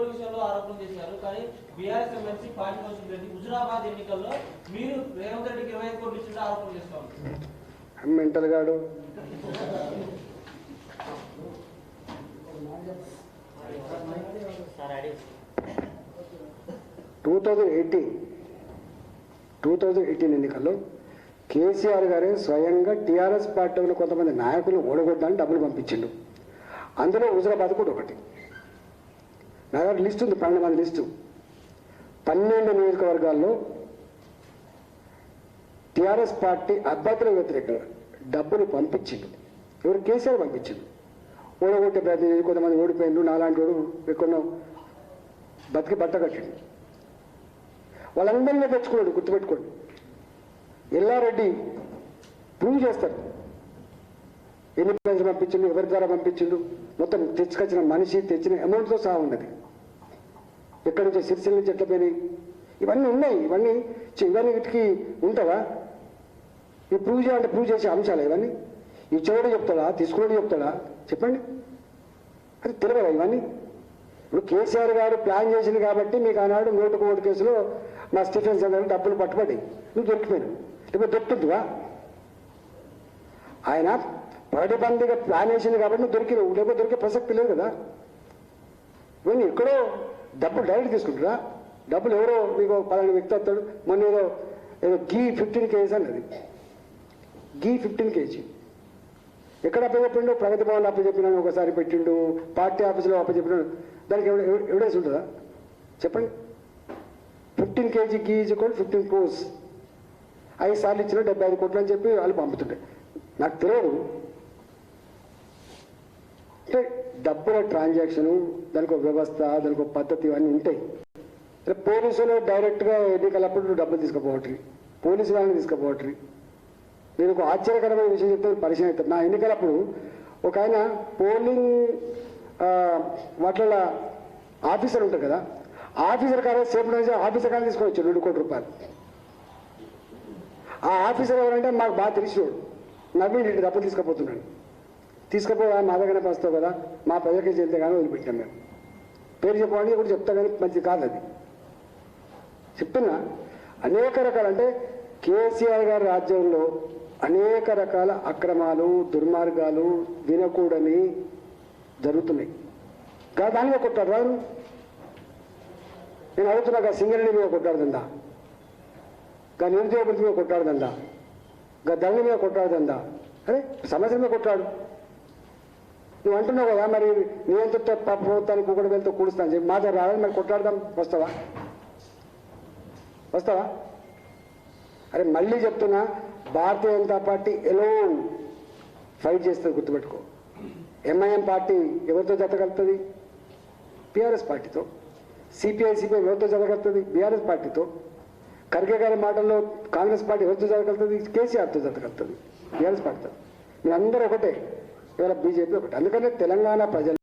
కొనుగోలు విషయంలో ఆరోపణలు చేశారు. కానీ BRS MLC party council Reddy Huzurabad ఎన్నికల్లో మీరు రేవంత్ రెడ్డికి ఇరవై కోట్లు ఇచ్చింటే ఆరోపణలు చేస్తాం మెంటల్ గాడు? Two thousand eighteen two thousand eighteen ఎన్నికల్లో కేసీఆర్ గారే స్వయంగా టీఆర్ఎస్ పార్టీలో కొంతమంది నాయకులు ఓడగొట్టడానికి డబ్బులు పంపించిండు. అందులో హుజరాబాద్ కూడా ఒకటి. నా దగ్గర లిస్ట్ ఉంది పన్నెండు మంది లిస్టు. పన్నెండు నియోజకవర్గాల్లో టీఆర్ఎస్ పార్టీ అభ్యర్థులకు వ్యతిరేకంగా డబ్బులు పంపించింది. ఎవరు కేసీఆర్ పంపించింది? ఓడగొట్టే ప్రయత్నం చేసి కొంతమంది ఓడిపోయిండు నాలాంటి వాడు ఎక్కడో బతికి బట్ట కట్టిండు. వాళ్ళందరినీ తెచ్చుకున్నాడు గుర్తుపెట్టుకోండి. ఎల్లారెడ్డి ప్రూవ్ చేస్తారు. ఎన్ని ప్రజలు పంపించిండు ఎవరి ద్వారా పంపించిండు మొత్తం తెచ్చుకొచ్చిన మనిషి తెచ్చిన అమౌంట్తో సహా ఉన్నది. ఎక్కడి నుంచి సిరిసిల్ల నుంచి ఎట్లా పోయినాయి? ఇవన్నీ ఉన్నాయి ఇవన్నీ ఇవన్నీ వీటికి ఉంటావా ఈ ప్రూవ్ చేయాలంటే ప్రూవ్ చేసే అంశాలు ఇవన్నీ. ఇచ్చేవాడు చెప్తాడా తీసుకున్నాడు చెప్తాడా? చెప్పండి. అది తెలియదా ఇవన్నీ? ఇప్పుడు కేసీఆర్ గారు ప్లాన్ చేసింది కాబట్టి మీకు ఆనాడు నోటుకు ఓటు కేసులో మా స్టీఫెన్స్ అందరూ డబ్బులు పట్టుబడి నువ్వు దొరికిపోయాను లేకపోతే దొరుకుతుందివా? ఆయన పగటిబందిగా ప్లాన్ వేసింది కాబట్టి నువ్వు దొరికి లేకపోతే దొరికే ప్రసక్తి లేదు కదా. ఇవన్నీ ఎక్కడో డబ్బులు డైరెక్ట్ తీసుకుంటురా? డబ్బులు ఎవరో మీకు పలానా వ్యక్తి వస్తాడు. మొన్న ఏదో ఏదో గీ ఫిఫ్టీన్ కేజీ అన్నది. గీ ఫిఫ్టీన్ కేజీ. ఎక్కడ అప్పచెప్పిండు ప్రగతి భవన్ అప్పచెప్పినాను ఒకసారి పెట్టిండు. పార్టీ ఆఫీసులో అప్పచెప్పినాను దానికి ఎవడ ఎవిడెన్స్ ఉంటుందా? చెప్పండి. Fifteen KG ghee is fifteen crores ఐదు సార్లు ఇచ్చిన డెబ్బై ఐదు కోట్లు అని చెప్పి వాళ్ళు పంపుతుండే నాకు తెలియదు. అంటే డబ్బుల ట్రాన్సాక్షన్ దానికి ఒక వ్యవస్థ దానికి ఒక పద్ధతి ఇవన్నీ ఉంటాయి. పోలీసులు డైరెక్ట్గా ఎన్నికలప్పుడు డబ్బులు తీసుకుపోవట్రి. పోలీసు వాళ్ళని తీసుకుపోవట్రి. నేను ఒక ఆశ్చర్యకరమైన విషయం చెప్తే పరిచయం అవుతాను నా ఎన్నికలప్పుడు ఒక ఆయన పోలింగ్ వాటిలో ఆఫీసర్ ఉంటారు కదా ఆఫీసర్ కాదు సేపు నుంచి ఆఫీసర్ కానీ తీసుకొని రెండు కోట్ల రూపాయలు. ఆ ఆఫీసర్ ఎవరంటే మాకు బాగా తెలిసినోడు. నవ్వి తప్పు డబ్బులు తీసుకుపోతున్నాడు. తీసుకుపోవాలి మా దగ్గర వస్తావు కదా మా ప్రజలకి చెల్లితే కానీ వదిలిపెట్టాం మేము. పేరు చెప్పండి కూడా చెప్తా కానీ మంచిది కాదు అది. చెప్తున్నా అనేక రకాల అంటే కేసీఆర్ గారి రాజ్యంలో అనేక రకాల అక్రమాలు దుర్మార్గాలు వినకూడని జరుగుతున్నాయి. కాదు దాని మీద కొట్టాడు రాదు నేను అడుగుతున్నా సింగరేణి మీద కొట్టాడుతుందా గా నిరుద్యోగుల మీద కొట్టాడుతుందా గా దండ మీద కొట్టాడుతుందా అరే సమస్య మీద కొట్టాడు. నువ్వు అంటున్నావు కదా మరి నియంత్రిత ప్రభుత్వానికి కూడా వెళ్తూ కూడుస్తాను చెప్పి మా దగ్గర రావాలి మరి కొట్లాడదాం వస్తావా? వస్తావా? అరే మళ్ళీ చెప్తున్నా భారతీయ జనతా పార్టీ ఎలో ఫైట్ చేస్తుంది గుర్తుపెట్టుకో. ఎంఐఎం పార్టీ ఎవరితో జతగలుగుతుంది పిఆర్ఎస్ పార్టీతో. సిపిఐ సిపిఐ ఎవరితో జతగలుగుతుంది బీఆర్ఎస్ పార్టీతో. ఖర్గే గారి మాటల్లో కాంగ్రెస్ పార్టీ ఎవరితో జతగలుగుతుంది కేసీఆర్తో జతగలుగుతుంది బీఆర్ఎస్ పార్టీతో. మీరందరూ ఒకటే. ఇవాళ బీజేపీ ఒకటి. అందుకనే తెలంగాణ ప్రజలు